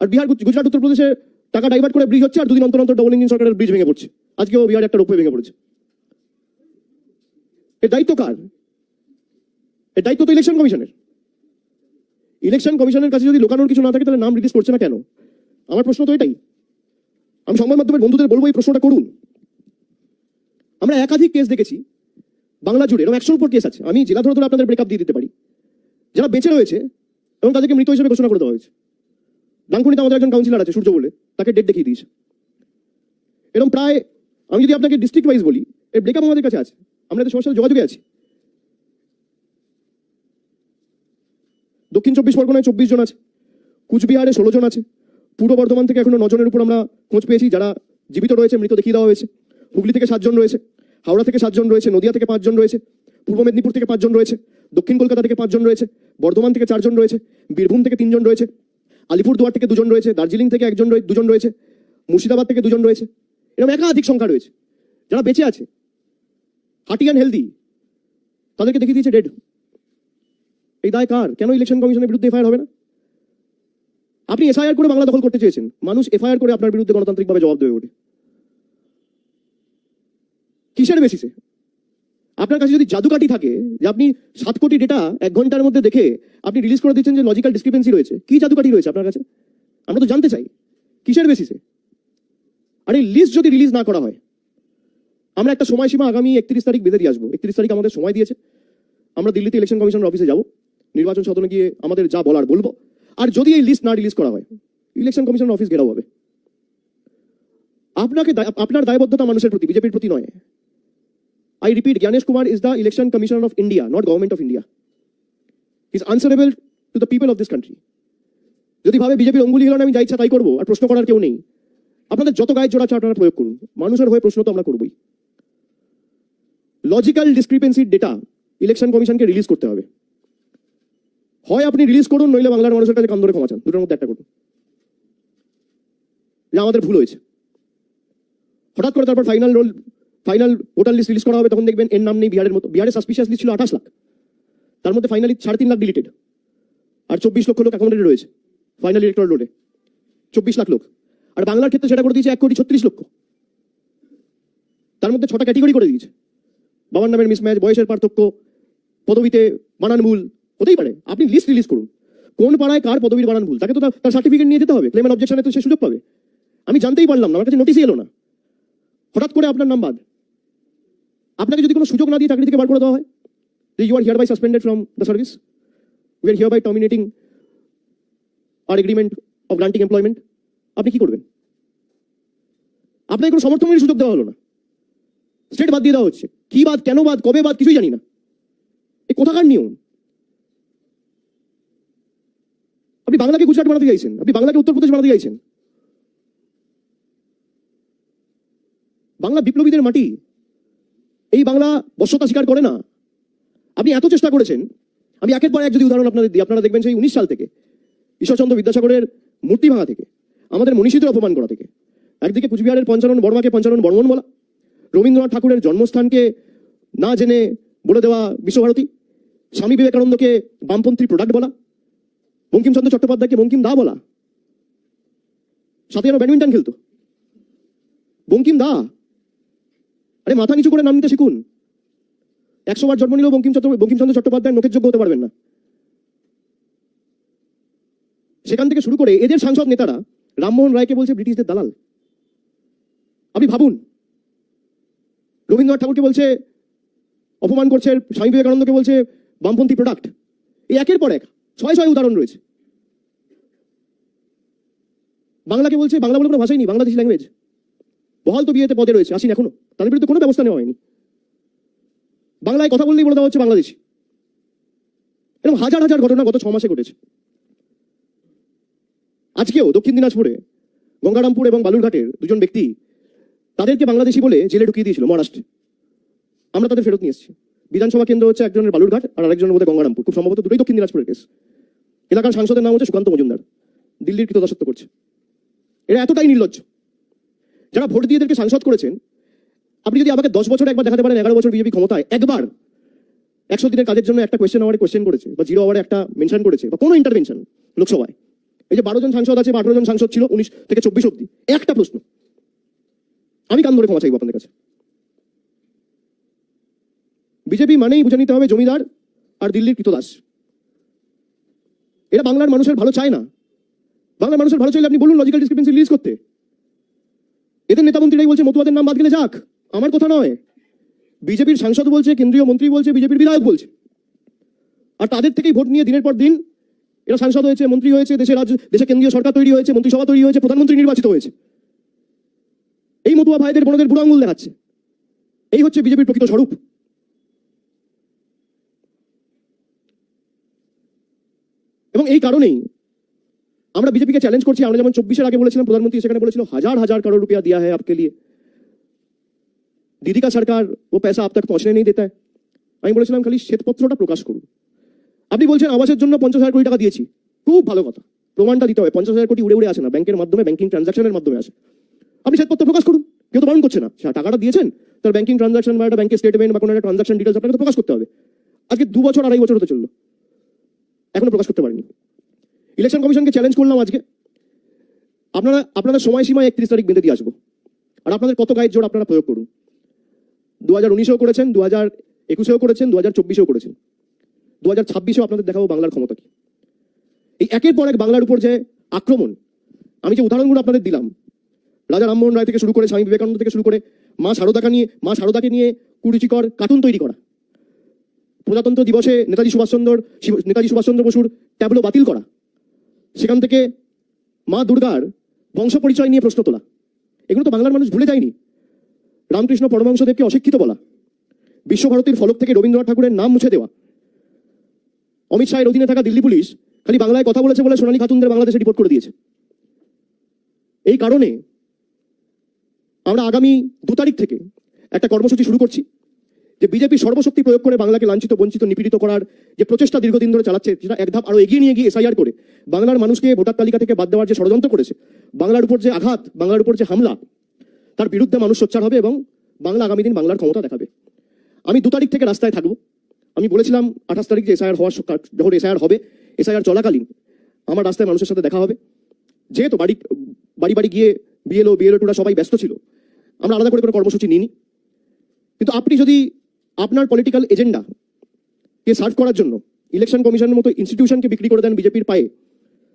Speaker 1: আর বিহার গুজ- গুজরাট উত্তরপ্রদেশে টাকা ডাইভার্ট করে ব্রিজ হচ্ছে আর দুদিন অন্তর অন্তর ডবল ইঞ্জিন সরকারের ব্রিজ ভেঙে পড়ছে। আজকেও বিহার একটা রোপে ভেঙে পড়েছে। এর দায়িত্ব কার? এর দায়িত্ব তো ইলেকশন কমিশনের ইলেকশন কমিশনের কাছে যদি লোকানোর কিছু না থাকে, তাহলে নাম রিলিজ করছে না কেন? আমার প্রশ্ন তো এটাই। আমি সংবাদ মাধ্যমের বন্ধুদের বলব এই প্রশ্নটা করুন। আমরা একাধিক কেস দেখেছি, বাংলা জুড়ে এরকম একশোর উপর কেস আছে। আমি জেলা ধরে ধরে আপনাদের ব্রেকআপ দিয়ে দিতে পারি। যারা বেঁচে রয়েছে, এবং তাদেরকে মৃত হিসেবে ঘোষণা করে দেওয়া হয়েছে। ডানকুনিতে আমাদের একজন কাউন্সিলর আছে, সূর্য বলে, তাকে ডেট দেখিয়ে দিয়েছে। এরকম প্রায়, আমি যদি আপনাকে ডিস্ট্রিক্ট ওয়াইজ বলি, এর ব্রেকআপ আমাদের কাছে আছে, আমরা এদের সবার সাথে যোগাযোগে আছি। দক্ষিণ চব্বিশ পরগনায় চব্বিশ জন আছে, কুচবিহারে ষোলো জন আছে, পূর্ব বর্ধমান থেকে এখনও নজনের উপর আমরা খোঁজ পেয়েছি, যারা জীবিত রয়েছে, মৃত দেখিয়ে দেওয়া হয়েছে। হুগলি থেকে সাতজন রয়েছে, হাওড়া থেকে সাতজন রয়েছে, নদিয়া থেকে পাঁচজন রয়েছে, পূর্ব মেদিনীপুর থেকে পাঁচজন রয়েছে, দক্ষিণ কলকাতা থেকে পাঁচজন রয়েছে, বর্ধমান থেকে চারজন রয়েছে, বীরভূম থেকে তিনজন রয়েছে আলিপুরদুয়ার থেকে দুজন রয়েছে, দার্জিলিং থেকে একজন দুজন রয়েছে, মুর্শিদাবাদ থেকে দুজন রয়েছে। এরকম একাধিক সংখ্যা রয়েছে। যারা বেঁচে আছে হার্টি অ্যান্ড হেলদি তাদেরকে দেখিয়ে দিয়েছে ডেড এই দায় কার? কেন ইলেকশন কমিশনের বিরুদ্ধে এফআইআর হবে না? আপনি এসআইআর করে বাংলা দখল করতে চেয়েছেন। মানুষ এফআইআর করে আপনার বিরুদ্ধে গণতান্ত্রিকভাবে জবাব দেবে ওঠে কিসের বেসিসে আপনার কাছে যদি জাদুকাঠি থাকে, যে আপনি সাত কোটি ডেটা এক ঘণ্টার মধ্যে দেখে আপনি রিলিজ করে দিচ্ছেন যে লজিক্যাল ডিসক্রিপেন্সি রয়েছে, কি জাদুকাঠি রয়েছে আপনার কাছে? আমরা তো জানতে চাই, কিসের বেসিসে আর এই লিস্ট যদি রিলিজ না করা হয়, আমরা একটা সময়সীমা আগামী একত্রিশ তারিখ বেঁধে দিয়ে আসব। একত্রিশ তারিখ আমাদের সময় দিয়েছে। আমরা দিল্লিতে ইলেকশন কমিশনের অফিসে যাব। নির্বাচন সদনে গিয়ে আমাদের যা বলার বলব। আর যদি এই লিস্ট না রিলিজ করা হয় ইলেকশন কমিশনের অফিস ঘেরাও হবে। আপনাকে আপনার দায়বদ্ধতা মানুষের প্রতি, বিজেপির প্রতি নয়। I repeat Gyanesh Kumar is the election commissioner of India not government of India is answerable to the people of this country যদি ভাবে বিজেপির অঙ্গুলি হিলানো আমি যা ইচ্ছা তাই করব, আর প্রশ্ন করার কেউ নেই। আপনাদের যত গায়ের জোড়া আপনারা প্রয়োগ করুন, মানুষের হয়ে প্রশ্ন তো আমরা করবোই। লজিক্যাল ডিসক্রিপেন্সির ডেটা ইলেকশন কমিশনকে রিলিজ করতে হবে। হয় আপনি রিলিজ করুন, নইলে বাংলার মানুষের কাছে কান ধরে ক্ষমা চান। দুটোর মধ্যে একটা করুন। যে আমাদের ভুল হয়েছে। হঠাৎ করে তারপর final roll final voter list release করা হবে, তখন দেখবেন এর নাম নেই বিহারের মতো। বিহারের সাসপিশিয়াস লিস্ট ছিল আঠাশ লাখ। তার মধ্যে ফাইনালি সাড়ে তিন লাখ ডিলিটেড আর চব্বিশ লক্ষ লোক অ্যাকাউন্টেড রয়েছে ফাইনাল ইলেকট্রাল রোডে চব্বিশ লাখ লোক। আর বাংলার ক্ষেত্রে সেটা করে দিয়েছে এক কোটি ছত্রিশ লক্ষ। তার মধ্যে ছটা ক্যাটেগরি করে দিয়েছে। বাবার নামের মিসম্যাচ বয়সের পার্থক্য, পদবিতে বানান ভুল, হতেই পারে। আপনি লিস্ট রিলিজ করুন। কোন পাড়ায় কার পদবীর বানান ভুল? তাকে তো তার- সার্টিফিকেট নিয়ে যেতে হবে। ক্লেম অবজেকশনে তো সে সুযোগ পাবে। আমি জানতেই পারলাম না, আমার কাছে নোটিশই এলো না। হঠাৎ করে আপনার নাম বাদ। আপনাকে যদি কোনো সুযোগ না দিয়ে চাকরি থেকে বার করে দেওয়া হয় you are hereby suspended from the service we are hereby terminating our agreement of granting employment আপনি কি করবেন? আপনাকে কোনো সমর্থনের সুযোগ দেওয়া হলো না। স্টেট বাদ দিয়ে দেওয়া হচ্ছে। কি বাদ, কেন বাদ, কবে বাদ, কিছুই জানি না। এ কোথাকার নিয়ম? আপনি বাংলাকে গুজরাট বানাতে চাইছেন? আপনি বাংলাকে উত্তরপ্রদেশ বানাতে চাইছেন? বাংলা বিপ্লবীদের মাটি এই বাংলা বশ্যতা স্বীকার করে না। আপনি এত চেষ্টা করেছেন। আমি একের পর এক যদি উদাহরণ আপনাদের দিই, আপনারা দেখবেন সেই উনিশ সাল থেকে, ঈশ্বরচন্দ্র বিদ্যাসাগরের মূর্তি ভাঙা থেকে, আমাদের মনীষীদের অপমান করা থেকে। একদিকে কুচবিহারের পঞ্চানন বর্মাকে পঞ্চানন বর্মন বলা, রবীন্দ্রনাথ ঠাকুরের জন্মস্থানকে না জেনে বলে দেওয়া বিশ্বভারতী, স্বামী বিবেকানন্দকে বামপন্থী প্রোডাক্ট বলা, বঙ্কিমচন্দ্র চট্টোপাধ্যায়কে বঙ্কিম দা বলা। সাথে যেন ব্যাডমিন্টন খেলতো। বঙ্কিম দা আরে মাথা নিচু করে নাম নিতে শিখুন। একশো বার জন্ম নিলেও বঙ্কিমচন্দ্র বঙ্কিমচন্দ্র চট্টোপাধ্যায় নোটের যোগ্য হতে পারবেন না। সেখান থেকে শুরু করে এদের সাংসদ নেতারা রামমোহন রায়কে বলছে ব্রিটিশদের দালাল। আপনি ভাবুন, রবীন্দ্রনাথ ঠাকুরকে বলছে, অপমান করছে স্বামী বিবেকানন্দকে বলছে বামপন্থী প্রোডাক্ট এই একের পর এক, ছয় ছয় উদাহরণ রয়েছে। বাংলাকে বলছে, বাংলা বলে কোনো ভাষাই নেই, বাংলাদেশি ল্যাঙ্গুয়েজ বহাল তো বিয়েতে পদে রয়েছে, আসেন এখনও। তাদের বিরুদ্ধে কোনো ব্যবস্থা নেওয়া হয়নি। বাংলায় কথা বললেই বলে দেওয়া হচ্ছে বাংলাদেশি। এরকম হাজার হাজার ঘটনা গত ছ মাসে ঘটেছে। আজকেও দক্ষিণ দিনাজপুরে গঙ্গারামপুর এবং বালুরঘাটের দুজন ব্যক্তি তাদেরকে বাংলাদেশি বলে জেলে ঢুকিয়ে দিয়েছিল মহারাষ্ট্রে। আমরা তাদের ফেরত নিয়ে এসেছি। বিধানসভা কেন্দ্র হচ্ছে একজনের বালুরঘাট আর আরেকজনের মধ্যে গঙ্গারামপুর। খুব সম্ভবত দুটোই দক্ষিণ দিনাজপুরের কেস এলাকার সাংসদের নাম হচ্ছে সুকান্ত মজুমদার। দিল্লির কৃতদাসত্ব করছে। এরা এতটাই নির্লজ্জ। যারা ভোট দিয়ে এদেরকে সাংসদ করেছেন, আপনি যদি আমাকে দশ বছর একবার দেখাতে পারেন, এগারো বছর বিজেপি ক্ষমতায়, একবার একশো দিনের কাজের জন্য একটা কোয়েশ্চেন আওয়ারে কোয়েশ্চেন করেছে, বা জিরো আওয়ারে একটা মেনশন করেছে, বা কোনো ইন্টারভেনশন লোকসভায়। এই যে বারো জন সাংসদ আছে বা জন সাংসদ ছিল উনিশ থেকে চব্বিশ অব্দি একটা প্রশ্ন। আমি কান ধরে ক্ষমা চাইব আপনাদের কাছে। বিজেপি মানেই বুঝে নিতে হবে জমিদার আর দিল্লির কৃতদাস। এরা বাংলার মানুষের ভালো চায় না। বাংলার মানুষের ভালো চাইলে আপনি বলুন লজিক্যাল ডিসক্রিপেন্সি রিলিজ করতে। এদের নেতামন্ত্রীরাই বলছে মতুয়াদের নাম বাদ গেলে যাক। আমার কথা নয়। বিজেপির সাংসদ বলছে, কেন্দ্রীয় মন্ত্রী বলছে, বিজেপির বিধায়ক বলছে। আর তাদের থেকেই ভোট নিয়ে দিনের পর দিন এরা সাংসদ হয়েছে, মন্ত্রী হয়েছে দেশের রাজ্য, দেশে কেন্দ্রীয় সরকার তৈরি হয়েছে, মন্ত্রিসভা তৈরি হয়েছে, প্রধানমন্ত্রী নির্বাচিত হয়েছে। এই মতুয়া ভাইদের বোনদের বুড়ো আঙুল দেখাচ্ছে। এই হচ্ছে বিজেপির প্রকৃত স্বরূপ। এবং এই কারণেই আমরা বিজেপিকে চ্যালেঞ্জ করছি। আমরা যেমন চব্বিশের আগে বলেছিলাম, প্রধানমন্ত্রী সেখানে বলেছিল, হাজার হাজার কারোর রুপিয়া দিয়া হ্যাঁ আপকে লিয়ে। দিদিকা সরকার, ও पैसा আপ তাক পৌঁছনে নেই দেতা আমি বলেছিলাম, খালি শ্বেতপত্রটা প্রকাশ করুন। আপনি বলছেন, আবাসের জন্য পঞ্চাশ হাজার কোটি টাকা দিয়েছি। খুব ভালো কথা। প্রমাণটা দিতে হবে, পঞ্চাশ হাজার কোটি উড়ে উড়ে আসে না। ব্যাংকের মাধ্যমে, ব্যাংকিং ট্রানজাকশনের মাধ্যমে আসে। আপনি শ্বেতপত্র প্রকাশ করুন। কেউ তো বারণ করছে না। টাকাটা দিয়েছেন, তার ব্যাংকিং ট্রানজাকশন বা একটা ব্যাংকের স্টেটমেন্ট বা কোনো একটা ট্রানজাকশন ডিটেলস আপনাকে প্রকাশ করতে হবে। আজকে দু বছর, আড়াই বছর হতে চলল। এখনও প্রকাশ করতে পারেনি। ইলেকশন কমিশনকে চ্যালেঞ্জ করলাম আজকে। আপনারা আপনাদের সময়সীমা একত্রিশ তারিখ বেঁধে দিয়ে আসব। আর আপনাদের কত গায়ের জোর আপনারা প্রয়োগ করুন। দু হাজার উনিশেও করেছেন দু হাজার একুশেও করেছেন দু হাজার চব্বিশেও করেছেন। দু হাজার ছাব্বিশেও আপনাদের দেখাবো বাংলার ক্ষমতা কি। এই একের পর এক বাংলার উপর যে আক্রমণ, আমি যে উদাহরণগুলো আপনাদের দিলাম, রাজা রামমোহন রায় থেকে শুরু করে, স্বামী বিবেকানন্দ থেকে শুরু করে, মা শারদাকে নিয়ে, মা শারদাকে নিয়ে কুরুচিকর কার্টুন তৈরি করা। প্রজাতন্ত্র দিবসে নেতাজি সুভাষচন্দ্র নেতাজি সুভাষচন্দ্র বসুর ট্যাবলো বাতিল করা। সেখান থেকে মা দুর্গার বংশ পরিচয় নিয়ে প্রশ্ন তোলা। এগুলো তো বাংলার মানুষ ভুলে যায়নি। রামকৃষ্ণ পরমহংসদেবকে অশিক্ষিত বলা, বিশ্বভারতীর ফলক থেকে রবীন্দ্রনাথ ঠাকুরের নাম মুছে দেওয়া। অমিত শাহের অধীনে থাকা দিল্লি পুলিশ খালি বাংলায় কথা বলেছে বলে সোনালী খাতুনদের বাংলাদেশে রিপোর্ট করে দিয়েছে। এই কারণে আমরা আগামী দু তারিখ থেকে একটা কর্মসূচি শুরু করছি। যে বিজেপি সর্বশক্তি প্রয়োগ করে বাংলাকে লাঞ্ছিত, বঞ্চিত, নিপীড়িত করার যে প্রচেষ্টা দীর্ঘদিন ধরে চালাচ্ছে, সেটা এক ধাপ এগিয়ে নিয়ে গিয়ে এসআইআর করে, বাংলার মানুষকে ভোটার তালিকা থেকে বাদ দেওয়ার যে ষড়যন্ত্র করেছে, বাংলার উপর যে আঘাত, বাংলার উপর যে হামলা, তার বিরুদ্ধে মানুষ সোচ্চার হবে এবং বাংলা আগামী দিন বাংলার ক্ষমতা দেখাবে। আমি দু তারিখ থেকে রাস্তায় থাকব। আমি বলেছিলাম আঠাশ তারিখ যে এসআইআর হওয়ার যখন এসআইআর হবে, এসআইআর চলাকালীন আমার রাস্তায় মানুষের সাথে দেখা হবে। যেহেতু বাড়ি বাড়ি বাড়ি গিয়ে বিএলও বিএলও টুরা সবাই ব্যস্ত ছিল, আমরা আলাদা করে কোনো কর্মসূচি নিইনি। কিন্তু আপনি যদি আপনার পলিটিক্যাল এজেন্ডা কে সার্ভ করার জন্য ইলেকশন কমিশনের মতো ইনস্টিটিউশনকে বিক্রি করে দেন বিজেপির পায়ে,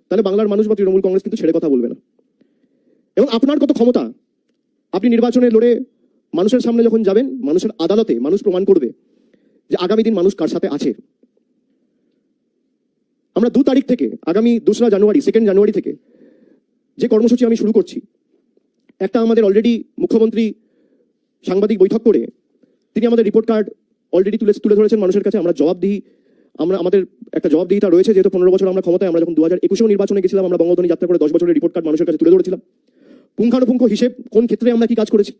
Speaker 1: তাহলে বাংলার মানুষ বা তৃণমূল কংগ্রেস কিন্তু ছেড়ে কথা বলবে না। এবং আপনার কত ক্ষমতা, আপনি নির্বাচনে লড়ে মানুষের সামনে যখন যাবেন, মানুষের আদালতে মানুষ প্রমাণ করবে যে আগামী দিন মানুষ কার সাথে আছে। আমরা দু তারিখ থেকে, আগামী দোসরা জানুয়ারি সেকেন্ড জানুয়ারি থেকে যে কর্মসূচি আমি শুরু করছি, একটা আমাদের অলরেডি মুখ্যমন্ত্রী সাংবাদিক বৈঠক করে তিনি আমাদের রিপোর্ট কার্ড অলরেডি তুলে তুলে ধরেছেন মানুষের কাছে, আমরা জবাবদিহি আমরা আমাদের একটা জবাবদিহিতা রয়েছে, যেহেতু পনেরো বছর আমরা ক্ষমতায়, আমরা যখন দু হাজার একুশেও নির্বাচনে গেছিলাম, আমরা বঙ্গধ্বনি যাত্রা করে দশ বছরের রিপোর্ট কার্ড মানুষের কাছে তুলে ধরেছিলাম। পুঙ্খানুপুঙ্খ হিসেব কোন ক্ষেত্রে আমরা কি কাজ করেছি?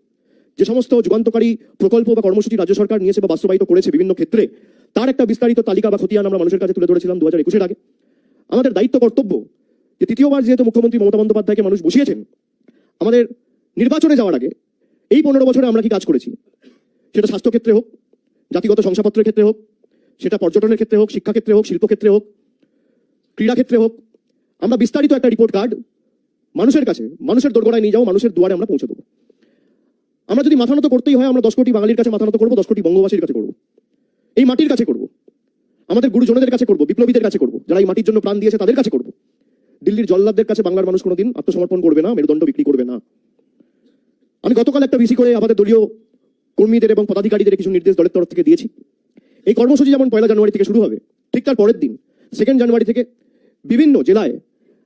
Speaker 1: যে সমস্ত যুগান্তকারী প্রকল্প বা কর্মসূচি রাজ্য সরকার নিয়েছে বা বাস্তবায়িত করেছে বিভিন্ন ক্ষেত্রে, তার একটা বিস্তারিত তালিকা বা খতিয়ান আমরা মানুষের কাছে তুলে ধরেছিলাম দু হাজার একুশের আগে। আমাদের দায়িত্ব কর্তব্য যে তৃতীয়বার যেহেতু মুখ্যমন্ত্রী মমতা বন্দ্যোপাধ্যায়কে মানুষ বসিয়েছেন, আমাদের নির্বাচনে যাওয়ার আগে এই পনেরো বছরে আমরা কি কাজ করেছি? সেটা স্বাস্থ্যক্ষেত্রে হোক, জাতিগত শংসাপত্রের ক্ষেত্রে হোক, সেটা পর্যটনের ক্ষেত্রে হোক শিক্ষাক্ষেত্রে হোক শিল্পক্ষেত্রে হোক ক্রীড়াক্ষেত্রে হোক, আমরা বিস্তারিত একটা রিপোর্ট কার্ড মানুষের কাছে, মানুষের দোরগোড়ায় নিয়ে যাব, মানুষের দুয়ারে আমরা পৌঁছে দেবো। আমরা যদি মাথা নত করতেই হয়, আমরা দশ কোটি বাঙালির কাছে মাথা নত করব, দশ কোটি বঙ্গবাসীর কাছে করব। এই মাটির কাছে করব। আমাদের গুরুজনদের কাছে করব, বিপ্লবীদের কাছে করব, যারা এই মাটির জন্য প্রাণ দিয়েছে তাদের কাছে করব। দিল্লির জল্লাদদের কাছে বাংলার মানুষ কোনোদিন আত্মসমর্পণ করবে না, মেরুদণ্ড বিক্রি করবে না। আমি গতকাল একটা বিসি করে আমাদের দলীয় কর্মীদের এবং পদাধিকারীদের কিছু নির্দেশ দলের তরফ থেকে দিয়েছি। এই কর্মসূচি যেমন পয়লা জানুয়ারি থেকে শুরু হবে, ঠিক তার পরের দিন সেকেন্ড জানুয়ারি থেকে বিভিন্ন জেলায়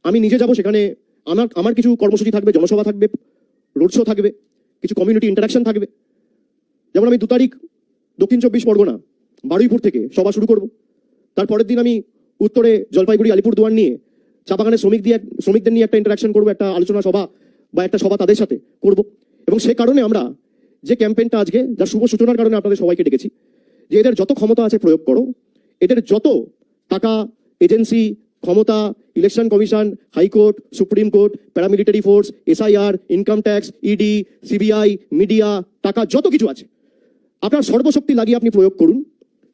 Speaker 1: আমি নিজে যাব, সেখানে আমার আমার কিছু কর্মসূচি থাকবে, জনসভা থাকবে রোড শো থাকবে, কিছু কমিউনিটি ইন্টারাকশন থাকবে। যেমন আমি দু তারিখ দক্ষিণ চব্বিশ পরগনা, বারুইপুর থেকে সভা শুরু করব। তার পরের দিন আমি উত্তরে জলপাইগুড়ি, আলিপুরদুয়ার নিয়ে চা বাগানের শ্রমিক দিয়ে, শ্রমিকদের নিয়ে একটা ইন্টারাকশন করব, একটা আলোচনা সভা বা একটা সভা তাদের সাথে করব। এবং সে কারণে আমরা যে ক্যাম্পেইনটা আজকে যার শুভ সূচনার কারণে আপনাদের সবাইকে ডেকেছি, যে এদের যত ক্ষমতা আছে প্রয়োগ করো, এদের যত টাকা, এজেন্সি, ক্ষমতা, election commission, high court, supreme court, paramilitary force, SIR, income tax, ED, CBI, media, টাকা, যত কিছু আছে, আপনার সর্বশক্তি লাগিয়ে আপনি প্রয়োগ করুন,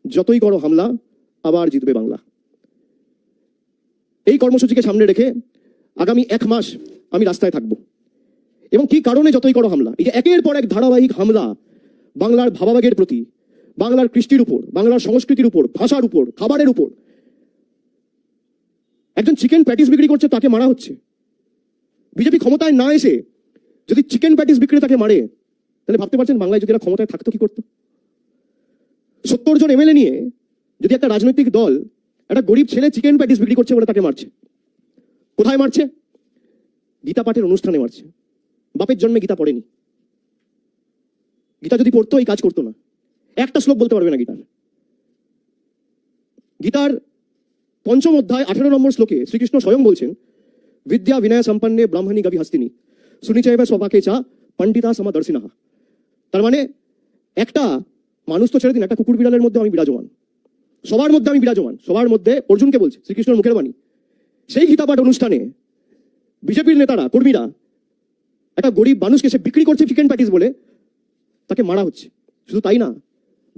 Speaker 1: যতই করো হামলা, আবার জিতবে বাংলা। এই কর্মসূচিকে সামনে রেখে আগামী এক মাস আমি রাস্তায় থাকব। এবং কি কারণে যতই করো হামলা? এই যে একের পর এক ধারাবাহিক হামলা বাংলার ভাবাবেগের প্রতি, বাংলার কৃষ্টির উপর, বাংলার সংস্কৃতির উপর, ভাষার উপর, খাবারের উপর। একজন চিকেন প্যাটিস বিক্রি করছে, তাকে মারা হচ্ছে। বিজেপি ক্ষমতায় না এসে যদি চিকেন প্যাটিস বিক্রি তাকে মারে, তাহলে ভাবতে পারছেন বাংলায় যদি এরা ক্ষমতায় থাকতো কি করতো? সত্তর জন এমএলএ নিয়ে যদি একটা রাজনৈতিক দল একটা গরিব ছেলে চিকেন প্যাটিস বিক্রি করছে বলে তাকে মারছে, কোথায় মারছে? গীতা পাঠের অনুষ্ঠানে মারছে। বাপের জন্মে গীতা পড়েনি। গীতা যদি পড়তো, এই কাজ করতো না। একটা শ্লোক বলতে পারবে না গীতার গীতার পঞ্চম অধ্যায়, আঠেরো নম্বর শ্লোকে শ্রীকৃষ্ণ স্বয়ং বলছেন, বিদ্যা বিনয় সম্পন্নে ব্রাহ্মণী গবি হস্তিনী। সুনিচয় সবাকে চা পণ্ডিতা সমাদর্শিনাহা তার মানে একটা মানুষ তো ছেড়ে দিন একটা কুকুর বিড়ালের মধ্যে আমি বিরাজমান। সবার মধ্যে আমি বিরাজমান। সবার মধ্যে অর্জুনকে বলছে, শ্রীকৃষ্ণের মুখের বাণী। সেই গীতাপাঠ অনুষ্ঠানে বিজেপির নেতারা, কর্মীরা একটা গরিব মানুষকে সে বিক্রি করছে চিকেন প্যাটিস বলে, তাকে মারা হচ্ছে। শুধু তাই না,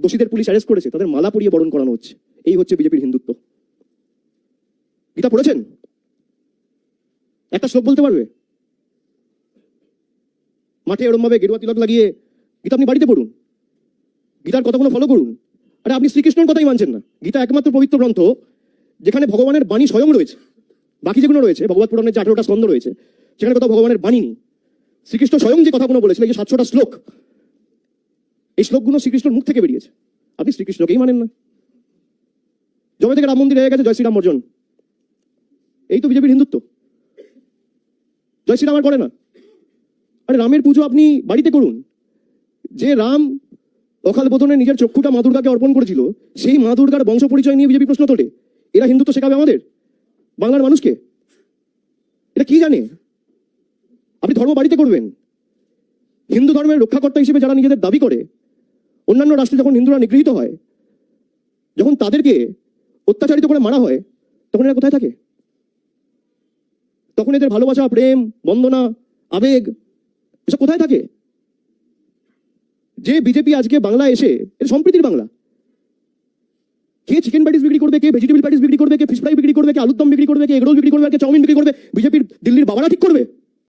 Speaker 1: দোষীদের পুলিশ অ্যারেস্ট করেছে, তাদের মালা পরিয়ে বরণ করানো হচ্ছে। এই হচ্ছে বিজেপির হিন্দুত্ব। গীতা পড়েছেন? একটা শ্লোক বলতে পারবে? মাঠে এরম ভাবে গেরুয়া তিলক লাগিয়ে, গীতা আপনি বাড়িতে পড়ুন। গীতার কথাগুলো ফলো করুন। আরে আপনি শ্রীকৃষ্ণের কথাই মানছেন না। গীতা একমাত্র পবিত্র গ্রন্থ, যেখানে ভগবানের বাণী স্বয়ং রয়েছে। বাকি যেগুলো রয়েছে, ভগবত পুরাণের যে আঠেরোটা স্কন্ধ রয়েছে, সেখানে কোথাও ভগবানের বাণী নেই। শ্রীকৃষ্ণ স্বয়ং যে কথাগুলো বলেছিল এই যে সাতশোটা শ্লোক, এই শ্লোকগুলো শ্রীকৃষ্ণের মুখ থেকে বেরিয়েছে। আপনি শ্রীকৃষ্ণকেই মানেন না। জবে থেকে রাম মন্দির হয়ে গেছে, জয় শ্রীরাম অর্জন। এই তো বিজেপির হিন্দুত্ব। জয় শ্রীরাম আর করে না। আরে রামের পুজো আপনি বাড়িতে করুন। যে রাম অকাল বোধনে নিজের চক্ষুটা মা দুর্গাকে অর্পণ করেছিল, সেই মা দুর্গার বংশ পরিচয় নিয়ে বিজেপি প্রশ্ন তোলে। এরা হিন্দুত্ব শেখাবে আমাদের? বাংলার মানুষকে? এটা কি জানে? আপনি ধর্ম বাড়িতে করবেন। হিন্দু ধর্মের রক্ষাকর্তা হিসেবে যারা নিজেদের দাবি করে, অন্যান্য রাষ্ট্রে যখন হিন্দুরা নিগৃহীত হয়, যখন তাদেরকে অত্যাচারিত করে মারা হয়, তখন এরা কোথায় থাকে? তখন এদের ভালোবাসা, প্রেম, বন্দনা, আবেগ, এসব কোথায় থাকে? যে বিজেপি আজকে বাংলা এসে এটা সম্প্রীতির বাংলা। কে চিকেন প্যাটিস বিক্রি করবে, কে ভেজিটেবল প্যাটিস বিক্রি করবে, কে ফিশ ফ্রাই বিক্রি করবে, কে আলুর দম বিক্রি করবে, কে এগরোল বিক্রি করবে, কে চাউমিন বিক্রি করবে বিজেপির দিল্লির বাবারা ঠিক করবে?